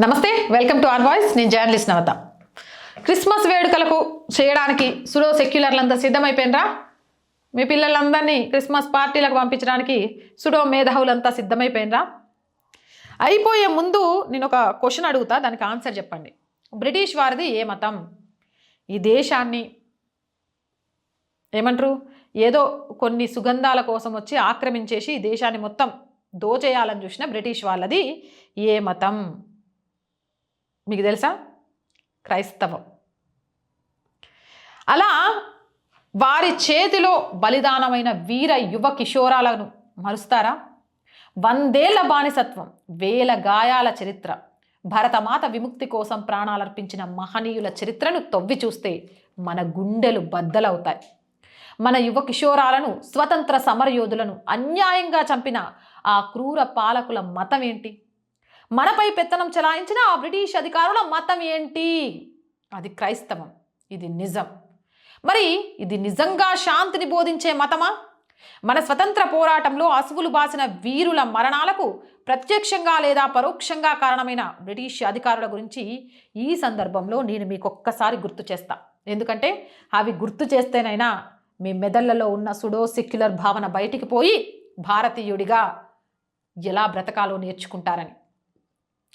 నమస్తే welcome to R voice. నేను journalist Navata. Christmas వేడుకలకు చేయడానికి సుడో సెక్యులర్లంతా సిద్ధమైపోయినరా? మీ పిల్లలందరినీ క్రిస్మస్ పార్టీలకు పంపించడానికి సుడో మేధావులంతా సిద్ధమైపోయినరా? అయిపోయే ముందు నేను ఒక క్వశ్చన్ అడుగుతా దానికి ఆన్సర్ చెప్పండి. బ్రిటిష్ వారిది ఏ మతం? ఈ దేశాన్ని ఏమంటారు? ఏదో కొన్ని సుగంధాల కోసం వచ్చి ఆక్రమించేసి ఈ దేశాన్ని మొత్తం దోచేయాలని చూసిన బ్రిటిష్ వాళ్ళది ఏ మతం? మీకు తెలుసా? క్రైస్తవం. అలా వారి చేతిలో బలిదానమైన వీర యువ కిషోరాలను మరుస్తారా? వందేళ్ళ బానిసత్వం వేల గాయాల చరిత్ర భరతమాత విముక్తి కోసం ప్రాణాలర్పించిన మహనీయుల చరిత్రను తవ్వి చూస్తే మన గుండెలు బద్దలవుతాయి. మన యువ కిషోరాలను స్వతంత్ర సమరయోధులను అన్యాయంగా చంపిన ఆ క్రూర పాలకుల మతం ఏంటి మనపై పెత్తనం చెలాయించిన ఆ బ్రిటిష్ అధికారుల మతం ఏంటి? అది క్రైస్తవం. ఇది నిజం. మరి ఇది నిజంగా శాంతిని బోధించే మతమా? మన స్వతంత్ర పోరాటంలో అసువులు బాసిన వీరుల మరణాలకు ప్రత్యక్షంగా లేదా పరోక్షంగా కారణమైన బ్రిటిష్ అధికారుల గురించి ఈ సందర్భంలో నేను మీకు ఒక్కసారి గుర్తు చేస్తా. ఎందుకంటే అవి గుర్తు చేస్తేనైనా మీ మెదళ్ళలో ఉన్న సుడో సెక్యులర్ భావన బయటికి పోయి భారతీయుడిగా ఎలా బ్రతకాలో నేర్చుకుంటారని.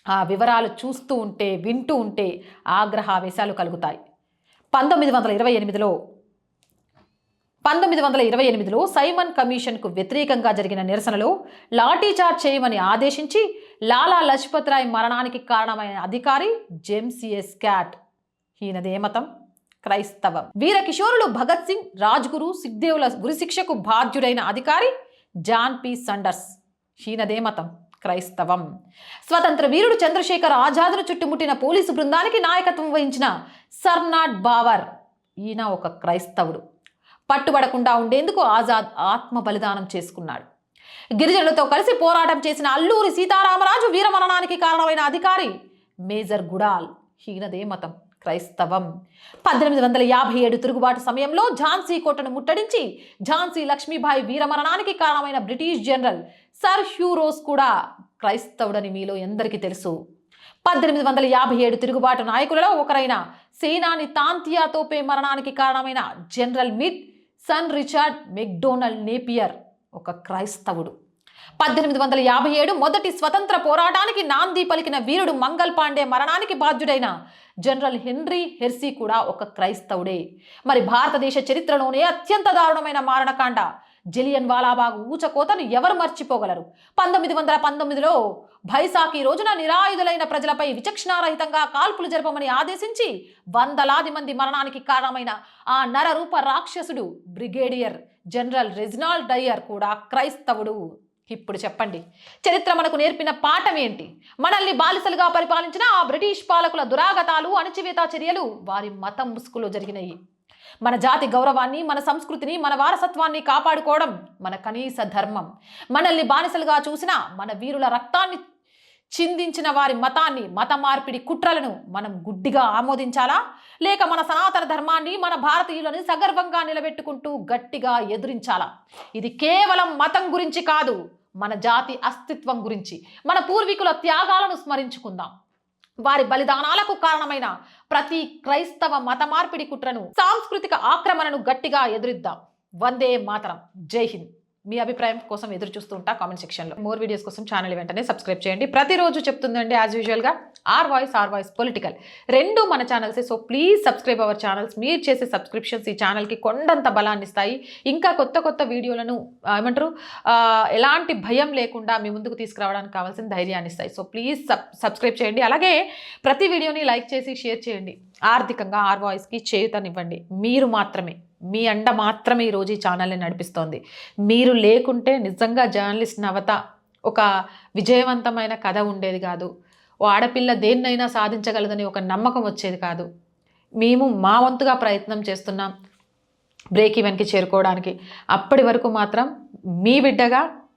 ఆ వివరాలు చూస్తూ ఉంటే వింటూ ఉంటే ఆగ్రహావేశాలు కలుగుతాయి. పంతొమ్మిది వందల ఇరవై ఎనిమిదిలో పంతొమ్మిది వందల ఇరవై ఎనిమిదిలో సైమన్ కమిషన్కు వ్యతిరేకంగా జరిగిన నిరసనలో లాఠీచార్జ్ చేయమని ఆదేశించి లాలా లజపత్ రాయ్ మరణానికి కారణమైన అధికారి జెమ్సిఎస్ క్యాట్ ఈయనదే మతం. క్రైస్తవం. వీర కిషోరులు భగత్ సింగ్ రాజ్గురు సిగ్దేవుల గురిశిక్షకు బాధ్యుడైన అధికారి జాన్ పి. సండర్స్ ఈయనదే మతం. క్రైస్తవం. స్వతంత్ర వీరుడు చంద్రశేఖర్ ఆజాద్ను చుట్టుముట్టిన పోలీసు బృందానికి నాయకత్వం వహించిన సర్నాడ్ బావర్ ఈయన ఒక క్రైస్తవుడు. పట్టుబడకుండా ఉండేందుకు ఆజాద్ ఆత్మ బలిదానం చేసుకున్నాడు. గిరిజనులతో కలిసి పోరాటం చేసిన అల్లూరి సీతారామరాజు వీరమరణానికి కారణమైన అధికారి మేజర్ గుడాల్ హీనదే మతం క్రైస్తవం. పద్దెనిమిది వందల యాభై ఏడు తిరుగుబాటు సమయంలో ఝాన్సీ కోటను ముట్టడించి ఝాన్సీ లక్ష్మీబాయి వీరమరణానికి కారణమైన బ్రిటిష్ జనరల్ సర్ హ్యూరోస్ కూడా క్రైస్తవుడని మీలో ఎందరికీ తెలుసు? పద్దెనిమిది వందల యాభై ఏడు తిరుగుబాటు నాయకులలో ఒకరైన సేనాని తాంతియా తోపే మరణానికి కారణమైన general mid son Richard McDonald Napier ఒక క్రైస్తవుడు. పద్దెనిమిది వందల యాభై ఏడు మొదటి స్వతంత్ర పోరాటానికి నాంది పలికిన వీరుడు మంగల్ పాండే మరణానికి బాధ్యుడైన జనరల్ హెన్రీ హెర్సీ కూడా ఒక క్రైస్తవుడే. మరి భారతదేశ చరిత్రలోనే అత్యంత దారుణమైన మారణకాండ జలియన్ వాలాబాగ్ ఊచకోతను ఎవరు మర్చిపోగలరు? పంతొమ్మిది వందల పంతొమ్మిదిలో భైసాఖి రోజున నిరాయుధులైన ప్రజలపై విచక్షణారహితంగా కాల్పులు జరపమని ఆదేశించి వందలాది మంది మరణానికి కారణమైన ఆ నరరూప రాక్షసుడు బ్రిగేడియర్ జనరల్ రెజినాల్డ్ డయ్యర్ కూడా క్రైస్తవుడు. ఇప్పుడు చెప్పండి చరిత్ర మనకు నేర్పిన పాఠం ఏంటి? మనల్ని బాలిసలుగా పరిపాలించిన ఆ బ్రిటిష్ పాలకుల దురాగతాలు అణచివేత చర్యలు వారి మతం ముసుగులో జరిగినాయి. మన జాతి గౌరవాన్ని మన సంస్కృతిని మన వారసత్వాన్ని కాపాడుకోవడం మన కనీస ధర్మం. మనల్ని బానిసలుగా చూసిన మన వీరుల రక్తాన్ని చిందించిన వారి మతాన్ని మత మార్పిడి కుట్రలను మనం గుడ్డిగా ఆమోదించాలా? లేక మన సనాతన ధర్మాన్ని మన భారతీయులని సగర్వంగా నిలబెట్టుకుంటూ గట్టిగా ఎదురించాలా? ఇది కేవలం మతం గురించి కాదు మన జాతి అస్తిత్వం గురించి. మన పూర్వీకుల త్యాగాలను స్మరించుకుందాం. వారి బలిదానాలకు కారణమైన ప్రతి క్రైస్తవ మత మార్పిడి కుట్రను సాంస్కృతిక ఆక్రమణను గట్టిగా ఎదురిద్దాం. వందే మాతరం. జై హింద్. మీ అభిప్రాయం కోసం ఎదురు చూస్తూ ఉంటా కామెంట్ సెక్షన్లో మోర్ వీడియోస్ కోసం ఛానల్ వెంటనే సబ్స్క్రైబ్ చేయండి. ప్రతిరోజు చెప్తుందండి యాజ్ యూజువల్గా R voice R voice political రెండు మన ఛానల్సే so please subscribe our channels మీరు చేసే సబ్స్క్రిప్షన్స్ ఈ ఛానల్కి కొండంత బలాన్ని ఇస్తాయి. ఇంకా కొత్త కొత్త వీడియోలను ఏమంటారు ఎలాంటి భయం లేకుండా మీ ముందుకు తీసుకురావడానికి కావాల్సిన ధైర్యాన్ని ఇస్తాయి. సో ప్లీజ్ సబ్ సబ్స్క్రైబ్ చేయండి. అలాగే ప్రతి వీడియోని లైక్ చేసి షేర్ చేయండి. ఆర్థికంగా ఆర్ వాయిస్కి చేయుతనివ్వండి. మీరు మాత్రమే. మీ అండ మాత్రమే ఈరోజు ఈ ఛానల్ని నడిపిస్తోంది. మీరు లేకుంటే నిజంగా జర్నలిస్ట్ నవత ఒక విజయవంతమైన కథ ఉండేది కాదు. ఓ ఆడపిల్ల దేన్నైనా సాధించగలదని ఒక నమ్మకం వచ్చేది కాదు. మేము మా వంతుగా ప్రయత్నం చేస్తున్నాం బ్రేక్ ఈవెన్కి చేరుకోవడానికి. అప్పటి వరకు మాత్రం మీ బిడ్డగా